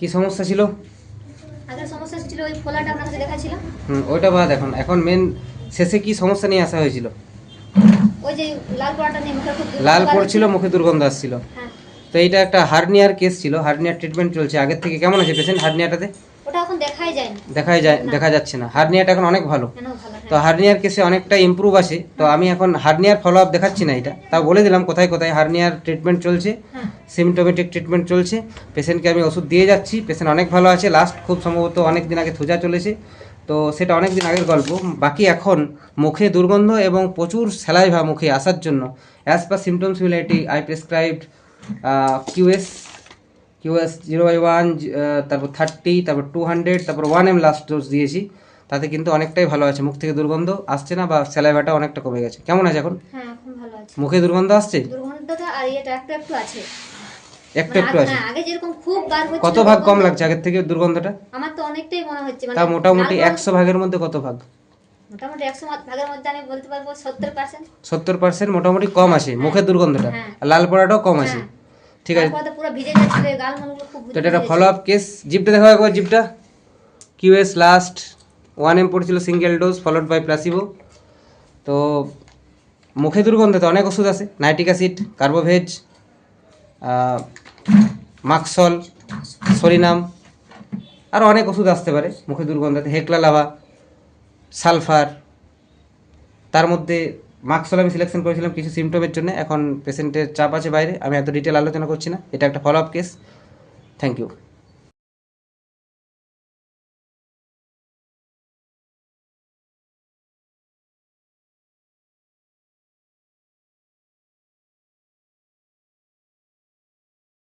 কি সমস্যা ছিল? আগের সমস্যা ছিল ওই ফোলাটা আপনার কাছে দেখাচ্ছিলাম। হুম ওইটা বাদ এখন। এখন মেন শেষে কি সমস্যা নিয়ে আসা হয়েছিল? ওই যে লাল পোড়াটা নিয়ে মুখে খুব লাল পড়ছিল মুখে দুর্গন্ধ আসছিল। হ্যাঁ। তো এইটা একটা হার্নিয়ার কেস ছিল। হার্নিয়ার ট্রিটমেন্ট চলছে। আগের থেকে কেমন আছে পেশেন্ট হার্নিয়াটাতে? ওটা এখন দেখাই যায় না দেখাই যায় দেখা যাচ্ছে না। হার্নিয়াটা এখন অনেক ভালো। কেন ভালো তো হ্যাঁ হার্নিয়ার কেসে অনেকটা ইমপ্রুভ আছে। তো আমি এখন হার্নিয়ার ফলো আপ দেখাচ্ছি না এটা। তাও বলে দিলাম কোথায় কোথায় হার্নিয়ার ট্রিটমেন্ট চলছে হ্যাঁ। সিমটোমেটিক ট্রিটমেন্ট চলছে। পেশেন্টকে আমি ওষুধ দিয়ে যাচ্ছি। পেশেন্ট অনেক ভালো আছে। লাস্ট খুব সম্ভবত অনেক দিন আগে থুজা চলেছে। তো সেটা অনেক দিন আগের গল্প। বাকি এখন মুখে দুর্গন্ধ এবং প্রচুর স্যালাইভা মুখে আসার জন্য। As per symptoms similarity I prescribed QS QS zero by one তারপর থার্টি তারপর টু হান্ড্রেড তারপর ওয়ান এম লাস্ট ডোজ দিয়েছি। তাতে কিন্তু অনেকটাই ভালো আছে। মুখ থেকে দুর্গন্ধ আসছে না বা স্যালাইভাটা অনেকটা কমে গেছে। কেমন আছে এখন? হ্যাঁ এখন ভালো আছে। মুখে দুর্গন্ধ আসছে? দুর্গন্ধটা আর এটা একটু একটু আছে। একটু মানে একটু আছে? হ্যাঁ, আগে যেরকম খুব বার হচ্ছিল কত ভাগ কম লাগছে আগের থেকে দুর্গন্ধটা? আমার তো অনেকটাই মনে হচ্ছে মানে তা মোটামুটি লাল একশো ভাগের মধ্যে কত ভাগ? মোটামুটি একশো ভাগের মধ্যে আমি বলতে পারব সত্তর পার্সেন্ট সত্তর পার্সেন্ট মোটামুটি কম আছে মুখের দুর্গন্ধটা। হ্যাঁ। আর লাল পড়াটাও কম আছে। হ্যাঁ। ঠিক আছে। পুরো ভিজে যাচ্ছিল গাল মনগুলো খুব তো এটা ফলো আপ কেস জিপটা দেখো একবার জিপটা। কিউএস লাস্ট ওয়ান এম পড়ছিল single dose followed by placebo তো মুখে দুর্গন্ধতে অনেক ওষুধ আছে নাইট্রিক অ্যাসিড কার্বোভেজ মাক্সল সরিনাম আরও অনেক ওষুধ আসতে পারে মুখে দুর্গন্ধতে। হেকলা লাভা, সালফার, তার মধ্যে মাক্সল আমি সিলেকশন করেছিলাম কিছু সিমটমের জন্য। এখন পেশেন্টের চাপ আছে বাইরে, আমি এত ডিটেল আলোচনা করছি না। এটা একটা follow up case thank you